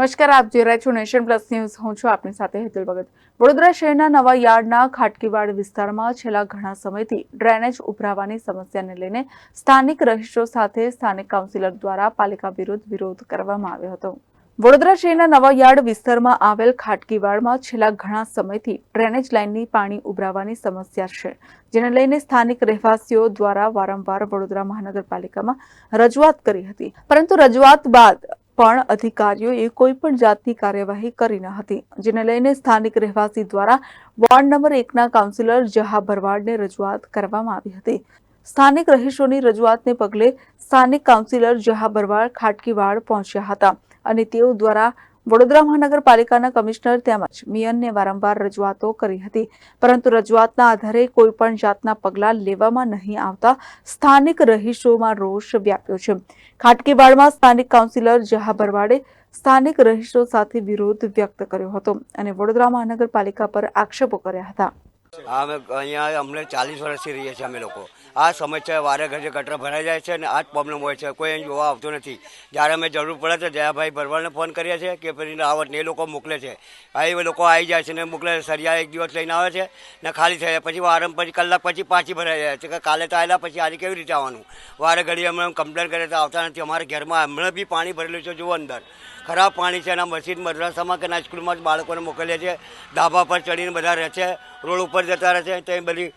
નમસ્કાર, આપ જોઈ રહ્યા છો નેશન પ્લસ ન્યૂઝ. હું છું આપની સાથે હેતુલ ભગત. વડોદરા શહેરના નવા યાર્ડના ખાટકીવાડ વિસ્તારમાં છેલ્લા ઘણા સમયથી ડ્રેનેજ ઉભરાવાની સમસ્યાને લઈને સ્થાનિક રહીશો સાથે સ્થાનિક કાઉન્સિલર દ્વારા પાલિકા વિરુદ્ધ વિરોધ કરવામાં આવ્યો હતો. વડોદરા શહેરના નવા યાર્ડ વિસ્તારમાં આવેલ ખાટકીવાડમાં છેલ્લા ઘણા સમયથી ડ્રેનેજ લાઇનની પાણી ઉભરાવાની સમસ્યા છે, જેને લઈને સ્થાનિક રહેવાસીઓ દ્વારા વારંવાર વડોદરા મહાનગરપાલિકામાં રજૂઆત કરી હતી. પરંતુ રજૂઆત બાદ પણ અધિકારીઓએ કોઈ પણ જાતની કાર્યવાહી કરી ન હતી, જેને લઈને સ્થાનિક રહેવાસી દ્વારા વોર્ડ નંબર એકના કાઉન્સિલર જહા ભરવાડને રજૂઆત કરવામાં આવી હતી. સ્થાનિક રહીશોની રજૂઆતને પગલે સ્થાનિક કાઉન્સિલર જહા ભરવાડ ખાટકીવાડ પહોંચ્યા હતા અને તેઓ દ્વારા વડોદરા મહાનગરપાલિકાના કમિશનર તેમજ મિયનને વારંવાર રજૂઆતો કરી હતી. પરંતુ રજૂઆતના આધારે કોઈપણ જાતના પગલાં લેવામાં નહીં આવતા સ્થાનિક રહીશોમાં રોષ વ્યાપ્યો છે. ખાટકીવાડમાં સ્થાનિક કાઉન્સિલર જહા ભરવાડે સ્થાનિક રહીશો સાથે વિરોધ વ્યક્ત કર્યો હતો અને વડોદરા મહાનગરપાલિકા પર આક્ષેપો કર્યા હતા. હા અમે અહીંયા અમને ચાલીસ વર્ષથી રહીએ છીએ અમે લોકો. આ સમસ્યા વારે ઘરે ગટર ભરાઈ જાય છે અને આ જ પ્રોબ્લેમ હોય છે. કોઈ અહીં જોવા આવતું નથી. જ્યારે અમે જરૂર પડે તો જયાભાઈ ભરવાડને ફોન કરીએ છીએ કે પછી રાવતને એ લોકો મોકલે છે. આ એ લોકો આવી જાય છે ને મોકલે છે. સરિયા એક દિવસ લઈને આવે છે ને ખાલી થઈ જાય. પછી વારમ પછી કલાક પછી પાછી ભરાઈ જાય છે કે કાલે તો આવેલા પછી આજે કેવી રીતે આવવાનું? વારે ઘડી અમે કમ્પ્લેન કરીએ તો આવતા નથી. અમારા ઘરમાં હમણાં બી પાણી ભરેલું છે, જુઓ અંદર. ખરાબ પાણી છે, એના મસ્જિદ મદ્રાસામાં કે સ્કૂલમાં જ બાળકોને મોકલીએ છીએ, ધાબા પર ચડીને બધા રહે છે, રોડ ઉપર જતા રહે છે, તો એ બધી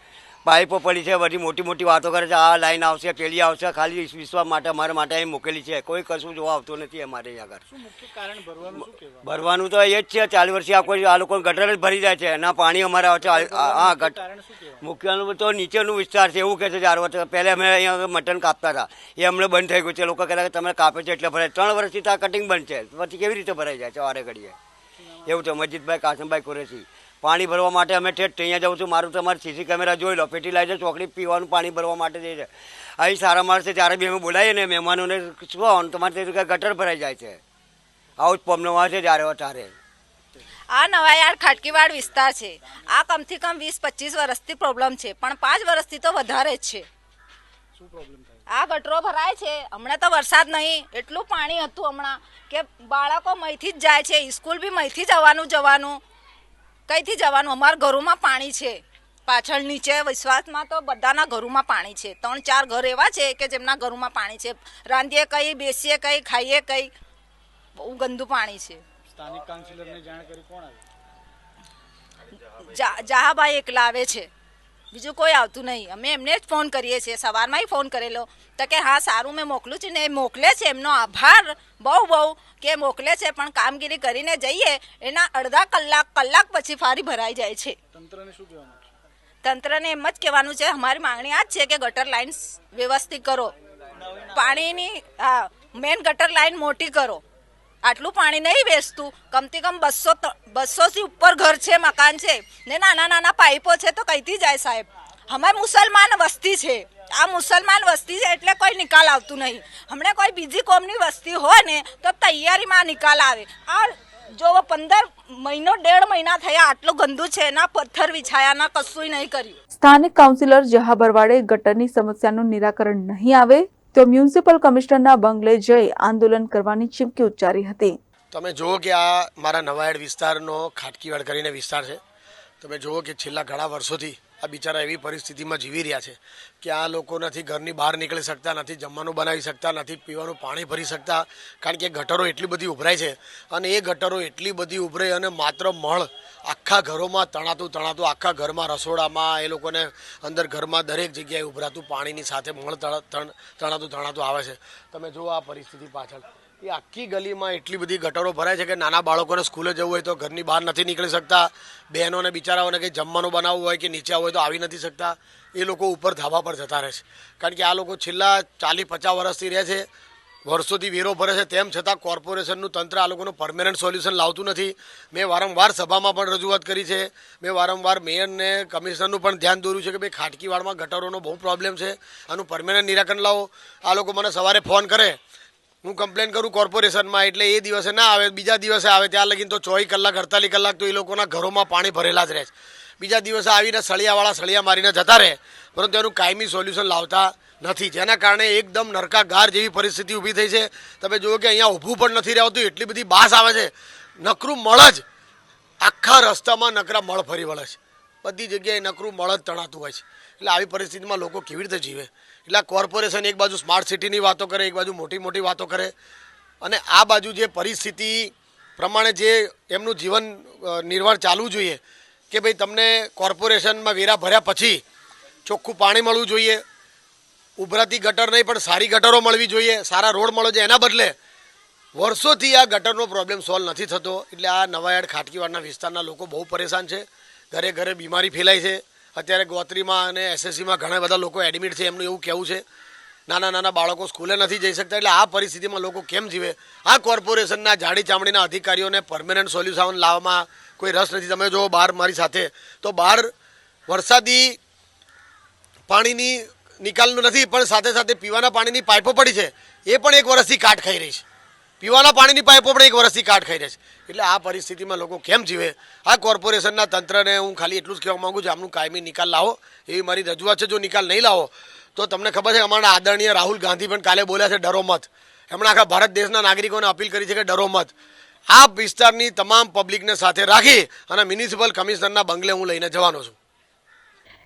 પાઇપો પડી છે બધી મોટી મોટી વાતો કરે છે. આ લાઈન આવશે પેલી આવશે ખાલી વિશ્વાસ માટે અમારા માટે અહીં મૂકેલી છે. કોઈ કશું જોવા આવતું નથી અમારે અહીંયા આગળ. ભરવાનું તો એ જ છે ચાલુ વર્ષથી આ કોઈ આ લોકો ગટર જ ભરી જાય છે. ના પાણી અમારે આવે છે હા ગટ કારણ શું કહેવાય? મુખ્યનું તો નીચેનું વિસ્તાર છે એવું કહે છે ચાર વર્ષ પહેલાં અમે અહીંયા મટન કાપતા હતા. એ અમને બંધ થઈ ગયું છે. લોકો કહેતા કે તમે કાપે છે એટલે ભરાય. ત્રણ વર્ષથી તો આ કટિંગ બંધ છે. પછી કેવી રીતે ભરાઈ જાય છે વારે ઘડીએ? એવું છે મજીદભાઈ કાસમભાઈ કુરેશી. પાણી ભરવા માટે અમે ઠેઠ અહીંયા જાઉં છું. મારું તમારે સીસી કેમેરા જોઈ લો. ફર્ટિલાઇઝર ચોકડી પીવાનું પાણી ભરવા માટે જઈ છે. અહીં સારા માણસે જ્યારે બી અમે બોલાવીએ ને મહેમાનોને શું તમારે તે ગટર ભરાઈ જાય છે. આવું જ પ્રોબ્લેમ આવે છે જ્યારે ત્યારે આ યાર ખાટકીવાડ વિસ્તાર છે. આ કમથી કમ વીસ પચીસ વર્ષથી પ્રોબ્લેમ છે. પણ પાંચ વર્ષથી તો વધારે જ છે. શું પ્રોબ્લેમ આ ગટરો ભરાય છે. હમણાં તો વરસાદ નહીં. એટલું પાણી હતું હમણાં કે બાળકો મહીથી જ જાય છે. સ્કૂલ બી મહીથી જવાનું જવાનું. કઈથી જવાનું? અમારા ઘરોમાં પાણી છે. પાછળ નીચે વિશ્વાસમાં તો બધાના ઘરોમાં પાણી છે. ત્રણ ચાર ઘર એવા છે કે જેમના ઘરોમાં પાણી છે. રાંધીએ કઈ બેસીએ કઈ ખાઈએ કઈ બહુ ગંદુ પાણી છે. સ્થાનિક કાઉન્સિલરને જાણ કરી કોણ આવે? જહાભાઈ એકલા આવે છે. બીજું કોઈ આવતું નહીં. અમે એમને જ ફોન કરીએ છીએ. સવારમાંય ફોન કરેલો. તો કે હા સારું મેં મોકલું છું ને એ મોકલે છે. એમનો આભાર બહુ બહુ કે મોકલે છે. પણ કામગીરી કરીને જઈએ. એના અડધા કલાક કલાક પછી ફારી ભરાઈ જાય છે. તંત્રને શું કહેવા તંત્રને એમ જ કહેવાનું છે. અમારી માંગણી આ જ છે કે ગટર લાઇન વ્યવસ્થિત કરો. પાણીની હા મેન ગટર લાઈન મોટી કરો. આટલું પાણી નહીં વેચતું. કમથી કમ બસો બસો થી ઉપર ઘર છે, મકાન છે. ને નાના નાના પાઇપો છે તો કઈથી જાય સાહેબ? અમારે મુસલમાન વસ્તી છે. આ મુસલમાન વસ્તી છે એટલે કોઈ નિકાલ આવતું નહીં. હમણાં કોઈ બીજી કોમની વસ્તી હોય ને તો તૈયારીમાં નિકાલ આવે. આ જો પંદર મહિનો ડેઢ મહિના થયા આટલું ગંદુ છે ના પથ્થર વિછાયા, ના કશું નહીં કર્યું. સ્થાનિક કાઉન્સિલર જહા બરવાડે ગટરની સમસ્યાનું નિરાકરણ નહીં આવે તો મ્યુનિસિપલ કમિશનરના બંગલે જઈ આંદોલન કરવાની ચીમકી ઉચ્ચારી હતી. તમે જુઓ કે આ મારા નવાયડ વિસ્તારનો ખાટકીવાડ કરીને વિસ્તાર છે. તમે જુઓ કે છેલ્લા ઘણા વર્ષોથી આ બિચારા એવી પરિસ્થિતિમાં જીવી રહ્યા છે કે આ લોકો નથી ઘરની બહાર નીકળી શકતા, નથી જમવાનું બનાવી શકતા, નથી પીવાનું પાણી ભરી શકતા. કારણ કે ગટરો એટલી બધી ઉભરાય છે અને એ ગટરો એટલી બધી ઉભરાય અને માત્ર મળ આખા ઘરોમાં તણાતું તણાતું આખા ઘરમાં, રસોડામાં એ લોકોને અંદર ઘરમાં દરેક જગ્યાએ ઉભરાતું પાણીની સાથે મળ તણ- તણ- તણાતું તણાતું આવે છે. તમે જુઓ આ પરિસ્થિતિ પાછળ. એ આખી ગલીમાં એટલી બધી ગટરો ભરાય છે કે નાના બાળકોને સ્કૂલે જવું હોય તો ઘરની બહાર નથી નીકળી શકતા. બહેનોને, બિચારાઓને કંઈ જમવાનું બનાવવું હોય કે નીચે હોય તો આવી નથી શકતા. એ લોકો ઉપર ધાબા પર જતા રહે છે. કારણ કે આ લોકો છેલ્લા ચાલીસ, પચાસ વર્ષથી રહે છે, વર્ષોથી વેરો ભરે છે. તેમ છતાં કોર્પોરેશનનું તંત્ર આ લોકોનું પરમેનન્ટ સોલ્યુશન લાવતું નથી. મેં વારંવાર સભામાં પણ રજૂઆત કરી છે. મેં વારંવાર મેયરને, કમિશનરનું પણ ધ્યાન દોર્યું છે કે ભાઈ ખાટકીવાડમાં ગટરોનો બહુ પ્રોબ્લેમ છે. આનું પરમેનન્ટ નિરાકરણ લાવો. આ લોકો મને સવારે ફોન કરે. હું કમ્પ્લેન કરું કોર્પોરેશનમાં એટલે એ દિવસે ના આવે, બીજા દિવસે આવે, ત્યાં લગીને તો ચોવીસ કલાક, અડતાલીસ કલાક તો એ લોકોના ઘરોમાં પાણી ભરેલા જ રહે છે. બીજા દિવસે આવીને સળિયાવાળા સળિયા મારીને જતા રહે, પરંતુ એનું કાયમી સોલ્યુશન લાવતા નથી. જેના કારણે એકદમ નરકાગાર જેવી પરિસ્થિતિ ઊભી થઈ છે. તમે જુઓ કે અહીંયા ઊભું પણ નથી રહેતું એટલી બધી બાસ આવે છે. નકરું મળ જ આખા રસ્તામાં નકરા મળ ફરી વળે છે. બધી જગ્યાએ નકરું મળ જ તણાતું હોય છે. એટલે આવી પરિસ્થિતિમાં લોકો કેવી રીતે જીવે? એટલે આ કોર્પોરેશન એક બાજુ સ્માર્ટ સિટીની વાતો કરે, એક બાજુ મોટી મોટી વાતો કરે. અને આ બાજુ જે પરિસ્થિતિ પ્રમાણે જે એમનું જીવન નિર્વાહ ચાલવું જોઈએ કે ભાઈ તમને કોર્પોરેશનમાં વેરા ભર્યા પછી ચોખ્ખું પાણી મળવું જોઈએ, ઉભરાતી ગટર નહીં પણ સારી ગટરો મળવી જોઈએ, સારા રોડ મળવો જોઈએ એના બદલે વર્ષોથી આ ગટરનો પ્રોબ્લેમ સોલ્વ નથી થતો. એટલે આ નવાયાડ ખાટકીવાડના વિસ્તારના લોકો બહુ પરેશાન છે. ઘરે ઘરે બીમારી ફેલાય છે. અત્યારે ગોત્રીમાં અને એસએસસીમાં ઘણા બધા લોકો એડમિટ છે, એમનું એવું કહેવું છે. નાના નાના બાળકો સ્કૂલે નથી જઈ શકતા, એટલે આ પરિસ્થિતિમાં લોકો કેમ જીવે? આ કોર્પોરેશનના જાડી ચામડીના અધિકારીઓને પરમેનન્ટ સોલ્યુશન લાવવામાં કોઈ રસ નથી. તમે જો બહાર મારી સાથે, તો બહાર વરસાદી પાણીની નિકાલનું નથી, પણ સાથે સાથે પીવાના પાણીની પાઇપો પડી છે. એ પણ એક વર્ષથી કાટ ખાઈ રહી છે. પીવાના પાણીની પાઇપો પણ એક વર્ષથી કાટ ખાઈ રહે છે. એટલે આ પરિસ્થિતિમાં લોકો કેમ જીવે? આ કોર્પોરેશનના તંત્રને હું ખાલી એટલું જ કહેવા માંગુ છું, આમનું કાયમી નિકાલ લાવો. એવી મારી રજૂઆત છે, જો નિકાલ નહીં લાવો, તો તમને ખબર છે અમારા આદરણીય રાહુલ ગાંધી પણ કાલે બોલ્યા છે, ડરો મત. એમણે આખા ભારત દેશના નાગરિકોને અપીલ કરી છે કે ડરો મત. આ વિસ્તારની તમામ પબ્લિકને સાથે રાખી અને મ્યુનિસિપલ કમિશનરના બંગલે હું લઈને જવાનો છું.